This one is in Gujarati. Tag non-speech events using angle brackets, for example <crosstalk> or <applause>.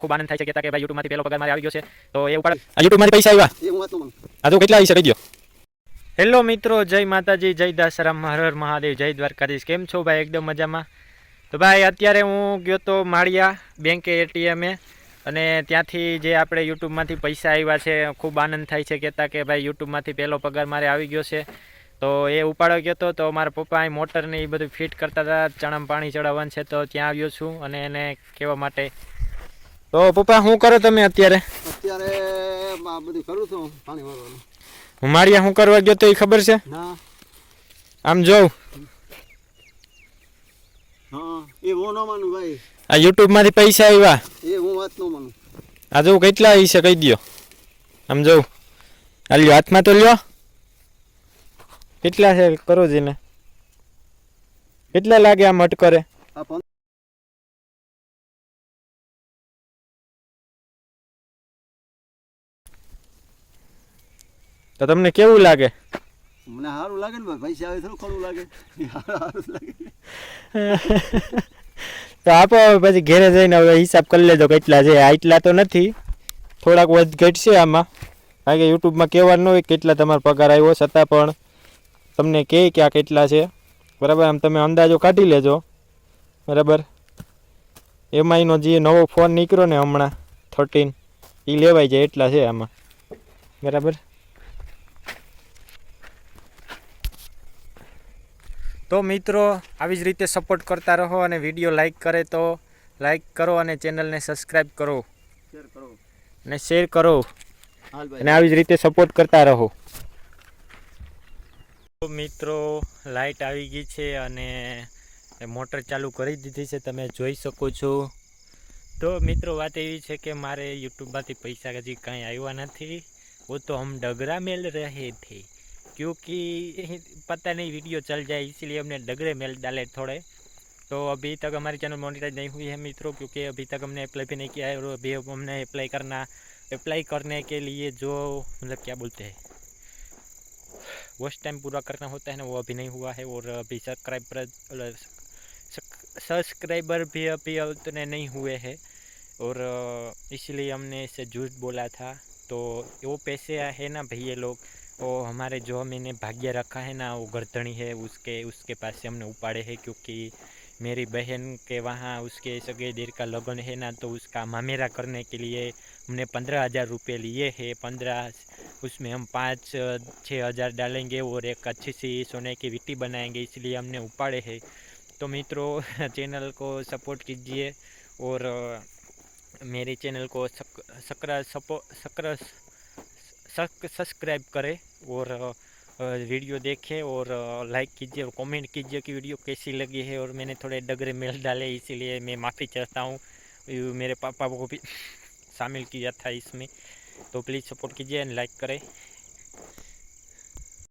ખૂબ આનંદ થાય છે કહેતા કે ભાઈ યુટ્યુબમાંથી પહેલો પગાર મારે આવી ગયો છે. તો એ ઉપર યુટ્યુબમાંથી પૈસા આવ્યા? આ તો કેટલા આવી છે કહી દો હેલો મિત્રો જય માતાજી જય દાસરામ હર હર મહાદેવ જય દ્વારકાધીશ. કેમ છો ભાઈ? એકદમ મજામાં? તો ભાઈ અત્યારે હું ગયો તો માળિયા બેંકે એટીએમે અને ત્યાંથી જે આપણે યુટ્યુબમાંથી પૈસા આવ્યા છે ખૂબ આનંદ થાય છે કહેતા કે ભાઈ યુટ્યુબમાંથી પહેલો પગાર મારે આવી ગયો છે. તો એ ઉપાડો ગયો હતો તો મારા પપ્પા અહીં મોટરને એ બધું ફિટ કરતા હતા ચણામાં પાણી ચડાવવાનું છે તો ત્યાં આવ્યો છું અને એને કહેવા માટે તો પપ્પા શું કરો તમે અત્યારે? અત્યારે આ બધું કરું છું પાણી વાળવાનું. હું માળિયા શું કરવા ગયો તો એ ખબર છે? આમ જોઉં. હા એ હું ન માનું ભાઈ. આ યુટ્યુબમાંથી પૈસા આવ્યા એ હું વાત ન માનું. આ જોઉં કેટલા આવી છે કહી દો આમ જોઉં. આ લ્યો હાથમાં તો લ્યો. કેટલા છે કરો જીને. કેટલા લાગે આમ અટકરે? તો તમને કેવું લાગે? મને સારું લાગે ને પૈસા આવે થોડું ખરું લાગે. સારું લાગે. <laughs> તો આપો હવે પછી ઘેરે જઈને હવે હિસાબ કરી લેજો કેટલા છે. આટલા તો નથી. થોડાક વધ ઘટશે આમાં. કારણ કે યુટ્યુબમાં કહેવાનું ન હોય કેટલા તમારો પગાર આવ્યો છતાં પણ તમને કહે કે આ કેટલા છે. બરાબર? આમ તમે અંદાજો કાઢી લેજો. બરાબર? એમઆઈનો જે નવો ફોન નીકળ્યો ને હમણાં થર્ટીન એ લેવાય જાય એટલા છે આમાં. બરાબર? તો મિત્રો આવી જ રીતે સપોર્ટ કરતા રહો અને વીડિયો લાઇક કરે તો લાઇક કરો અને ચેનલને સબસ્ક્રાઈબ કરો. અને શેર કરો. અને આવી જ રીતે સપોર્ટ કરતા રહો. તો મિત્રો લાઇટ આવી ગઈ છે અને મોટર ચાલુ કરી દીધી છે તમે જોઈ શકો છો. તો મિત્રો વાત એવી છે કે મારે યુટ્યુબમાંથી પૈસા હજી કાંઈ આવ્યા નથી. વો તો હમ ડગરા મેલ રહે થી. क्योंकि <laughs> पता नहीं वीडियो चल जाए, इसीलिए हमने डगरे मेल डाले थोड़े। तो अभी तक हमारी चैनल मोनिटाइज नहीं हुई है मित्रों, क्योंकि अभी तक हमने अप्लाई भी नहीं किया है और अभी हमने अप्लाई करना अप्लाई करने के लिए जो मतलब क्या बोलते हैं वॉच टाइम पूरा करना होता है ना, वो अभी नहीं हुआ है और अभी सब्सक्राइबर सब्सक्राइबर भी अभी उतने नहीं हुए हैं। और, इसलिए हमने इसे झूठ बोला था। तो वो पैसे है ना भैया लोग वो हमारे जो मैंने भाग्य रखा है ना वो गर्दनी है उसके उसके पास से हमने उपाड़े हैं क्योंकि मेरी बहन के वहाँ उसके सगे देर का लगन है ना तो उसका मामेरा करने के लिए हमने पंद्रह हज़ार रुपये लिए है। पंद्रह उसमें हम पाँच छः हज़ार डालेंगे और एक अच्छी सी सोने की विट्टी बनाएँगे इसलिए हमने उपाड़े है। तो मित्रों <laughs> चैनल को सपोर्ट कीजिए और मेरे चैनल को सक, सक्र सपो सक्र सक, सब्सक्राइब करें। और वीडियो देखे और लाइक कीजिए और कमेंट कीजिए कि वीडियो कैसी लगी है और मैंने थोड़े डगरे मेल डाले, इसीलिए मैं माफ़ी चाहता हूँ। मेरे पापा को भी <laughs> शामिल किया था इसमें। तो प्लीज़ सपोर्ट कीजिए एंड लाइक करें।